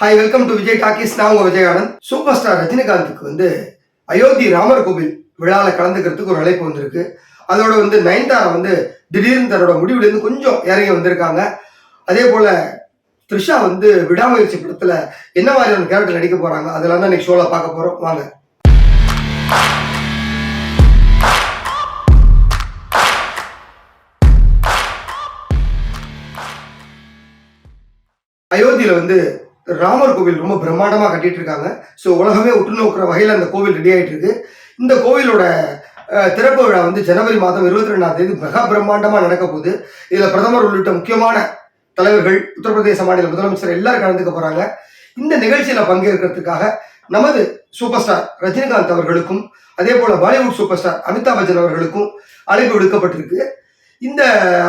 Hi welcome to Vijay talkies நான் உங்க Vijayanand super star ரஜினிகாந்துக்கு வந்து அயோத்தி ராமர் கோவில் விழாவில் கலந்துக்கிறதுக்கு ஒரு அழைப்பு வந்திருக்கு. அதோட வந்து நயன்தாரா வந்து திடீர்னு தன்னோட முடிவுலேருந்து கொஞ்சம் இறங்கி வந்திருக்காங்க. அதே போல த்ரிஷா வந்து விடாமுயற்சி படத்தில் என்ன மாதிரியான கேரக்டர் நடிக்க போறாங்க அதெல்லாம் தான் இன்னைக்கு ஷோவில் பார்க்க போறோம். வாங்க. அயோத்தியில் வந்து ராமர் கோவில் ரொம்ப பிரம்மாண்டமாக கட்டிட்டு இருக்காங்க ஸோ உலகமே உற்று நோக்கிற வகையில் அந்த கோவில் ரெடி ஆகிட்டு இருக்கு இந்த கோவிலோட திறப்பு விழா வந்து ஜனவரி மாதம் இருபத்தி ரெண்டாம் தேதி மிக பிரம்மாண்டமாக நடக்க போகுது. இதில் பிரதமர் உள்ளிட்ட முக்கியமான தலைவர்கள் உத்தரப்பிரதேச மாநில முதலமைச்சர் எல்லாரும் கலந்துக்க போகிறாங்க இந்த நிகழ்ச்சியில் பங்கேற்கிறதுக்காக நமது சூப்பர் ஸ்டார் ரஜினிகாந்த் அவர்களுக்கும் அதே போல் பாலிவுட் சூப்பர் ஸ்டார் அமிதாப் பச்சன் அவர்களுக்கும் அழைப்பு விடுக்கப்பட்டிருக்கு. இந்த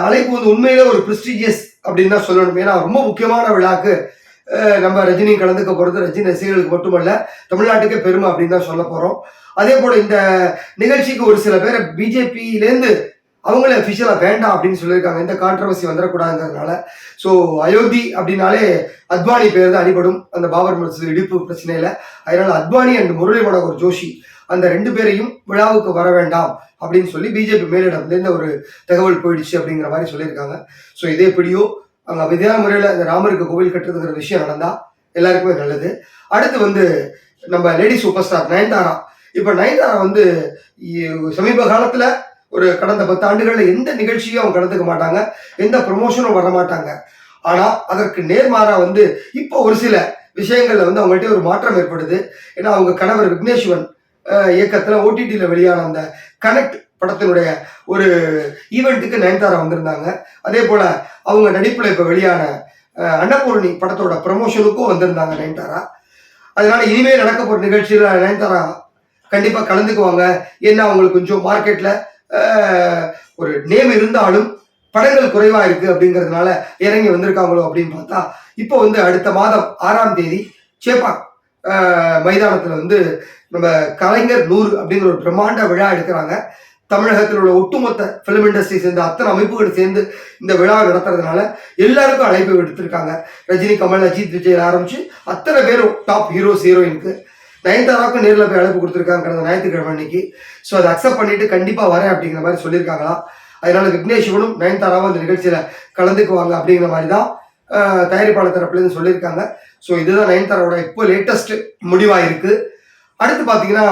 அழைப்பு வந்து உண்மையிலே ஒரு ப்ரெஸ்டீஜியஸ் அப்படின்னு தான் சொல்லணும். ஏன்னா ரொம்ப முக்கியமான விழாக்கு நம்ம ரஜினி கலந்துக்க போறது ரஜினி ரசிகர்களுக்கு மட்டுமல்ல தமிழ்நாட்டுக்கே பெருமை அப்படின்னு தான் சொல்ல போறோம். அதே போல இந்த நிகழ்ச்சிக்கு ஒரு சில பேரை பிஜேபியிலேருந்து அவங்களே அஃபிஷியலாக வேண்டாம் அப்படின்னு சொல்லியிருக்காங்க. எந்த கான்ட்ரவர்சி வந்துடக்கூடாதுங்கிறதுனால. ஸோ அயோத்தி அப்படின்னாலே அத்வானி பேர் தான் அடிபடும். அந்த பாபர் மசூதி இடிப்பு பிரச்சனையில. அதனால அத்வானி அண்ட் முரளி மனோகர் ஜோஷி அந்த ரெண்டு பேரையும் விழாவுக்கு வர வேண்டாம் அப்படின்னு சொல்லி பிஜேபி மேலிடம்லேருந்து ஒரு தகவல் போயிடுச்சு அப்படிங்கிற மாதிரி சொல்லியிருக்காங்க. ஸோ இதே எப்படியோ அங்கே அமைதியான முறையில் இந்த ராமருக்கு கோவில் கட்டுறதுங்கிற விஷயம் நடந்தா எல்லாருக்குமே நல்லது. அடுத்து வந்து நம்ம லேடி சூப்பர் ஸ்டார் நயன்தாரா. இப்போ நயன்தாரா வந்து சமீப காலத்தில் ஒரு கடந்த பத்து ஆண்டுகளில் எந்த நிகழ்ச்சியும் அவங்க கலந்துக்க மாட்டாங்க எந்த ப்ரொமோஷனும் வர மாட்டாங்க ஆனால் அதற்கு நேர்மாறா வந்து இப்போ ஒரு சில விஷயங்கள்ல வந்து அவங்கள்ட்ட ஒரு மாற்றம் ஏற்படுது. ஏன்னா அவங்க கணவர் விக்னேஸ்வன் இயக்கத்தில் இயக்கத்துல ஓடிடியில் வெளியான அந்த கனெக்ட் படத்தினுடைய ஒரு ஈவெண்ட்டுக்கு நயன்தாரா வந்திருந்தாங்க. அதே போல் அவங்க நடிப்பில் இப்போ வெளியான அன்னபூர்ணி படத்தோட ப்ரமோஷனுக்கும் வந்திருந்தாங்க நயன்தாரா. அதனால் இனிமேல் நடக்க போகிற நிகழ்ச்சியில் நயன்தாரா கண்டிப்பாக கலந்துக்குவாங்க. ஏன்னா அவங்களுக்கு கொஞ்சம் மார்க்கெட்டில் ஒரு நேம் இருந்தாலும் படங்கள் குறைவாக இருக்குது அப்படிங்கிறதுனால இறங்கி வந்திருக்காங்களோ அப்படின்னு பார்த்தா இப்போ வந்து அடுத்த மாதம் ஆறாம் தேதி சேப்பாக் மைதானத்தில் வந்து நம்ம கலைஞர் நூறு அப்படிங்கிற ஒரு பிரம்மாண்ட விழா எடுக்கிறாங்க. தமிழகத்தில் உள்ள ஒட்டுமொத்த ஃபிலிம் இண்டஸ்ட்ரி சேர்ந்த அத்தனை அமைப்புகள் சேர்ந்து இந்த விழா நடத்துறதுனால எல்லாருக்கும் அழைப்பு விடுத்திருக்காங்க. ரஜினி கமல் அஜித் விஜய் ஆரம்பிச்சு அத்தனை பேரும் டாப் ஹீரோஸ் ஹீரோயினுக்கு நயன்தாராவுக்கும் நேரில் போய் அழைப்பு கொடுத்துருக்காங்க கடந்த ஞாயிற்றுக்கிழமை அன்னைக்கு. ஸோ அதை அக்செப்ட் பண்ணிட்டு கண்டிப்பாக வரேன் அப்படிங்கிற மாதிரி சொல்லியிருக்காங்களாம் அதனால விக்னேஷ்வனும் நயன்தாராவும் அந்த நிகழ்ச்சியில் கலந்துக்குவாங்க அப்படிங்கிற மாதிரி தான் தயாரிப்பாளர் தரப்புலேருந்து சொல்லியிருக்காங்க. ஸோ இதுதான் நயன்தாராவோட இப்போ லேட்டஸ்ட் முடிவாக இருக்குது அடுத்து பார்த்தீங்கன்னா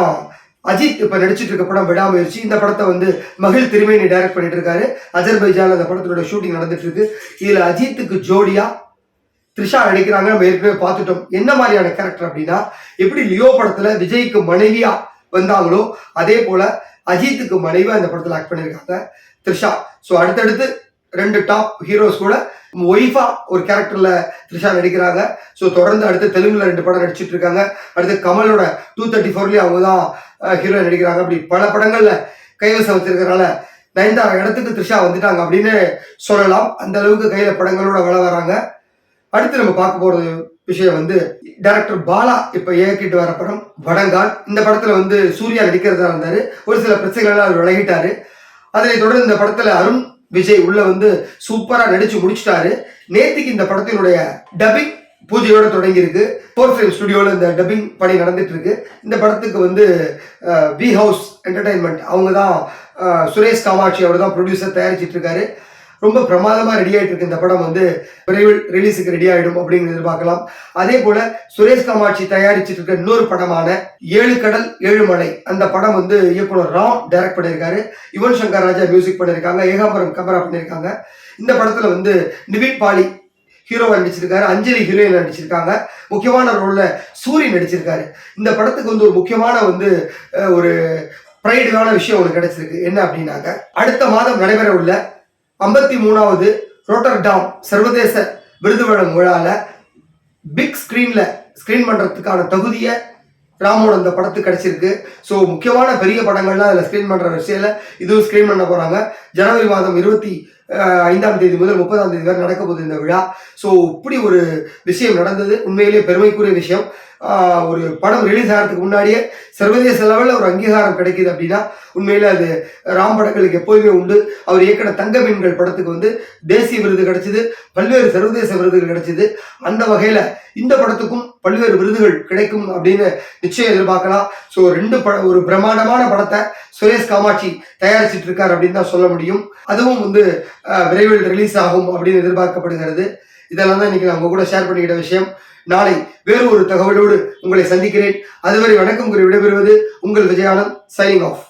அஜித் இப்போ நடிச்சிட்டு இருக்க படம் விடாமுயற்சி. இந்த படத்தை வந்து மகிழ் திருமேனி டைரக்ட் பண்ணிட்டு இருக்காரு. அஜர்பைஜான் அந்த படத்தோட ஷூட்டிங் நடந்துட்டு இருக்கு. இதுல அஜித்துக்கு ஜோடியா த்ரிஷா நடிக்கிறாங்க. நம்ம ஏற்கனவே பார்த்துட்டோம். என்ன மாதிரியான கேரக்டர் அப்படின்னா எப்படி லியோ படத்துல விஜய்க்கு மனைவியா வந்தாங்களோ அதே போல அஜித்துக்கு மனைவியா இந்த படத்துல ஆக்ட் பண்ணியிருக்காங்க த்ரிஷா. ஸோ அடுத்தடுத்து ரெண்டு டாப் ஹீரோஸ் கூட ஒய்ஃபா ஒரு கேரக்டர்ல த்ரிஷா நடிக்கிறாங்க. ஸோ தொடர்ந்து அடுத்து தெலுங்குல ரெண்டு படம் நடிச்சிட்டு இருக்காங்க. அடுத்து கமலோட டூ தேர்ட்டி ஃபோர்லயே அவங்க தான் ஹீரோ நடிக்கிறாங்க. அப்படி பல படங்கள்ல கைவசம் வச்சிருக்கிறனால நயன்தாரா இடத்துக்கு த்ரிஷா வந்துட்டாங்க அப்படின்னு சொல்லலாம். அந்த அளவுக்கு கையில படங்களோட வள வராங்க. அடுத்து நம்ம பார்க்க போறது விஷயம் வந்து டைரக்டர் பாலா இப்ப இயக்கிட்டு வர படம் வடங்கால் இந்த படத்துல வந்து சூர்யா நடிக்கிறதா இருந்தாரு. ஒரு சில பிரச்சனைகள்லாம் அவர் விலகிட்டாரு. அதனை தொடர்ந்து இந்த படத்துல அருண் விஜய் உள்ள வந்து சூப்பரா நடிச்சு முடிச்சிட்டாரு. நேத்திக்கு இந்த படத்தினுடைய டப்பிங் பூஜையோட தொடங்கி இருக்கு ஃபோர் ஃபிலிம் ஸ்டுடியோல இந்த டப்பிங் பணி நடந்துட்டு இருக்கு இந்த படத்துக்கு வந்து வி ஹவுஸ் என்டர்டைன்மெண்ட் அவங்க தான் சுரேஷ் காமாட்சி அவர் தான் ப்ரொடியூசர் தயாரிச்சிட்டு இருக்காரு. ரொம்ப பிரமாதமாக ரெடி ஆகிட்டு இருக்கு இந்த படம் வந்து. விரைவில் ரிலீஸுக்கு ரெடி ஆகிடும் அப்படின்னு எதிர்பார்க்கலாம். அதே போல சுரேஷ் காமாட்சி தயாரிச்சிட்டு இருக்க இன்னொரு படமான ஏழு கடல் ஏழு மலை. அந்த படம் வந்து இயக்குனர் ராம் டைரக்ட் பண்ணியிருக்காரு. யுவன் சங்கர் ராஜா மியூசிக் பண்ணியிருக்காங்க. ஏகாம்பரம் கமரா பண்ணியிருக்காங்க. இந்த படத்துல வந்து நிவின் பாலி ஹீரோவா நடிச்சிருக்காரு. அஞ்சலி ஹீரோயின் நடிச்சிருக்காங்க. முக்கியமான ரோல்ல சூரி நடிச்சிருக்காரு. இந்த படத்துக்கு வந்து ஒரு முக்கியமான வந்து ஒரு ப்ரைடான விஷயம் ஒன்று கிடைச்சிருக்கு. என்ன அப்படின்னாக்க அடுத்த மாதம் நடைபெற உள்ள ஐம்பத்தி மூணாவது ரோட்டர்டாம் சர்வதேச விருது வழங்கும் விழால பிக் ஸ்க்ரீனில் ஸ்க்ரீன் பண்றதுக்கான தகுதியை ராமோட அந்த படத்துக்கு கிடைச்சிருக்கு. ஸோ முக்கியமான பெரிய படங்கள்லாம் அதில் ஸ்க்ரீன் பண்ற விஷயத்துல இதுவும் ஸ்க்ரீன் பண்ண போறாங்க. ஜனவரி மாதம் இருபத்தி ஐந்தாம் தேதி முதல் முப்பதாம் தேதி வரை நடக்க போகுது இந்த விழா. ஸோ இப்படி ஒரு விஷயம் நடந்தது. உண்மையிலேயே பெருமைக்குரிய விஷயம். ஒரு படம் ரிலீஸ் ஆகிறதுக்கு முன்னாடியே சர்வதேச லெவலில் ஒரு அங்கீகாரம் கிடைக்குது அப்படின்னா உண்மையில் அது ராம் படங்களுக்கு எப்போதுமே உண்டு. அவர் இயக்கின தங்க மீன்கள் படத்துக்கு வந்து தேசிய விருது கிடைச்சிது பல்வேறு சர்வதேச விருதுகள் கிடைச்சிது. அந்த வகையில் இந்த படத்துக்கும் பல்வேறு விருதுகள் கிடைக்கும் அப்படின்னு நிச்சயம் எதிர்பார்க்கலாம். ஸோ ரெண்டு பட ஒரு பிரம்மாண்டமான படத்தை சுரேஷ் காமாட்சி தயாரிச்சிட்டு இருக்கார் அப்படின்னு தான் சொல்ல முடியும். அதுவும் வந்து விரைவில் ரிலீஸ் ஆகும் அப்படின்னு எதிர்பார்க்கப்படுகிறது. இதெல்லாம் தான் இன்னைக்கு நான் உங்க கூட ஷேர் பண்ணிக்கிட்ட விஷயம். நாளை வேறு ஒரு தகவலோடு உங்களை சந்திக்கிறேன். அதுவரை வணக்கம் கூறி விடைபெறுவது உங்கள் விஜயானந்த் சைனிங் ஆஃப்